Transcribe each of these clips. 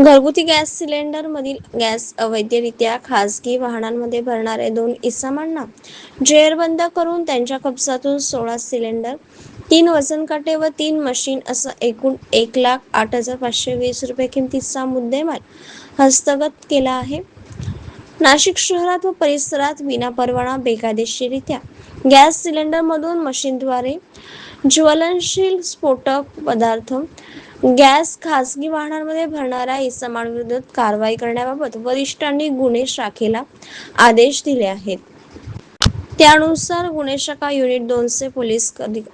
घरगुती gas cylinder मधील gas अवैधरित्या खासगी वाहनांमध्ये भरणारे दोन इसमांना जेरबंद करून त्यांच्या कब्जातून सोळा सिलेंडर तीन वजन काटे व तीन मशीन असं एकूण एक लाख आठ हजार पाचशे वीस रुपये किमतीचा मुद्देमाल हस्तगत केला आहे. नाशिक शहरात व परिसरात विनापरवाना बेकायदेशीररित्या गॅस सिलेंडरमधून मशीनद्वारे ज्वलनशील स्फोटक पदार्थ गॅस खासगी वाहनांमध्ये भरणाऱ्या इसमांविरुद्ध कारवाई करण्याबाबत वरिष्ठांनी गुन्हे शाखेला आदेश दिले आहेत. त्यानुसार गुन्हे शाखा युनिट दोनचे पोलीस अधिक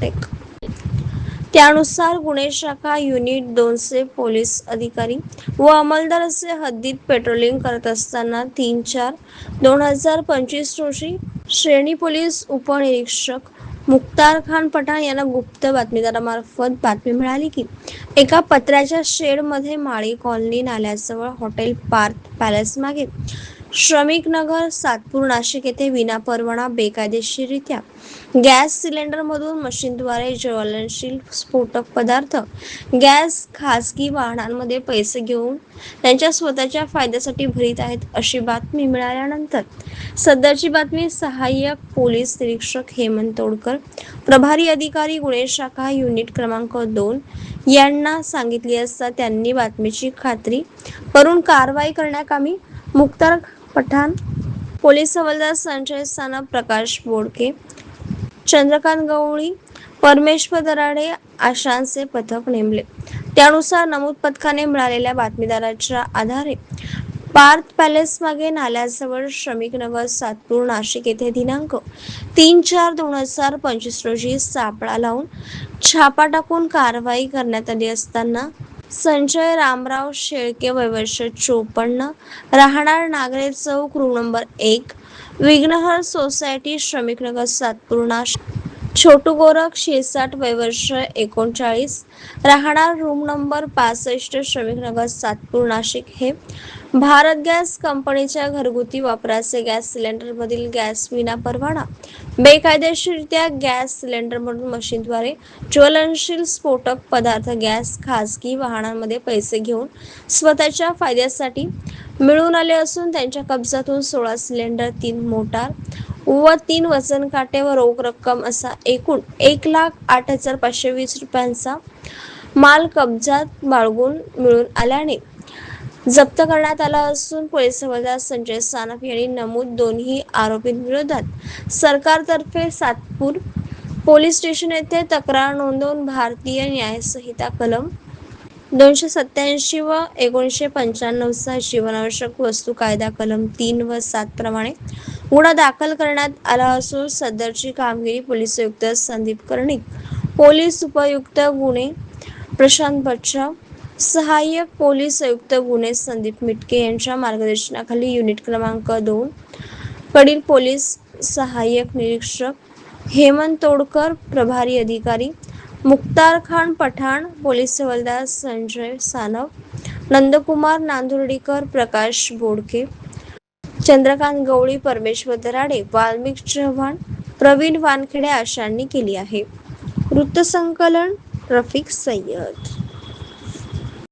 टेक त्यानुसार गुन्हे शाखा युनिट दोनशे पोलीस अधिकारी व अंमलदार असे हद्दीत पेट्रोलिंग करत असताना तीन चार दोन हजार पंचवीस रोजी श्रेणी पोलीस उपनिरीक्षक मुख्तार खान पठाण यांना गुप्त बातमीदारामार्फत बातमी मिळाली की एका पत्र्याच्या शेडमध्ये माळी कॉलनी नाल्याजवळ हॉटेल पार्थ पॅलेस मागे श्रमिक नगर सातपूर नाशिक येथे विनापरवाना बेकायदेशीररित्या गॅस सिलेंडरमधून मशीनद्वारे ज्वलनशील स्फोटक पदार्थ गॅस खासगी वाहनांमध्ये पैसे घेऊन त्यांच्या स्वतःच्या फायद्यासाठी भरीत आहेत अशी बातमी मिळाल्यानंतर सदरची बातमी सहाय्यक पोलीस निरीक्षक हेमंत तोडकर प्रभारी अधिकारी गुन्हे शाखा युनिट क्रमांक दोन यांना सांगितली असता त्यांनी बातमीची खात्री करून कारवाई करण्याकामी मुक्तार पठाण पोलीस हवालदार संजय प्रकाश बोडके चंद्रकांत गवळी परमेश्वर दराडे आशांचे पथक नेमले. त्यानुसार नमूद पथकाने मिळालेल्या बातमीदाराच्या आधारे पार्थ पॅलेस मागे नाल्याजवळ श्रमिक नगर सातपूर नाशिक येथे दिनांक तीन चार दोन हजार पंचवीस रोजी सापळा लावून छापा टाकून कारवाई करण्यात आली असताना संजय रामराव शेळके वयवर्ष चोपन्न राहणार नागरे चौक रूम नंबर एक विघ्नहर सोसायटी श्रमिकनगर सातपूर छोटू गोरख शिरसाट वयवर्ष एकोणचाळीस राहणार रूम नंबर पासष्ट श्रमिकनगर सातपूर नाशिक हे. भारत गॅस कंपनीच्या घरगुती वापराचे गॅस सिलेंडरमधील गॅस विना परवाना. बेकायदेशीररित्या गॅस सिलेंडरमधून मशीनद्वारे ज्वलनशील स्फोटक पदार्थ गॅस खासगी वाहनांमध्ये पैसे घेऊन स्वतःच्या फायद्यासाठी मिळून आले असून त्यांच्या कब्जातून सोळा सिलेंडर तीन मोटार व तीन वजन काटे व रोख रक्कम असा एकूण एक लाख आठ हजार पाचशे वीस रुपयांचा माल कब्जात बाळगून मिळून आल्याने जप्त करण्यात आला असून पोलीस हवालदार संजय सानप यांनी नमूद दोन्ही आरोपींविरोधात सरकारतर्फे सातपूर पोलीस स्टेशन येथे तक्रार नोंदवून भारतीय न्यायसंहिता कलम दोनशे सत्याऐंशी व एकोणीसशे पंच्याण्णवचा जीवनावश्यक वस्तू कायदा कलम तीन व सात प्रमाणे गुन्हा दाखल करण्यात आला असून सदरची कामगिरी पोलीस आयुक्त संदीप कर्णिक पोलीस उपयुक्त गुन्हे प्रशांत बच्चा सहाय्यक पोलीस आयुक्त गुन्हे संदीप मिटके यांच्या मार्गदर्शनाखाली युनिट क्रमांक दोन कडील पोलीस सहाय्यक निरीक्षक हेमंत तोडकर प्रभारी अधिकारी मुक्तार खान पठाण पोलीस हवालदार संजय सानव नंदकुमार नांदुर्डीकर प्रकाश बोडके चंद्रकांत गवळी परमेश्वर दराडे वाल्मिक चव्हाण प्रवीण वानखेडे आशांनी केली आहे. वृत्तसंकलन रफिक सय्यद.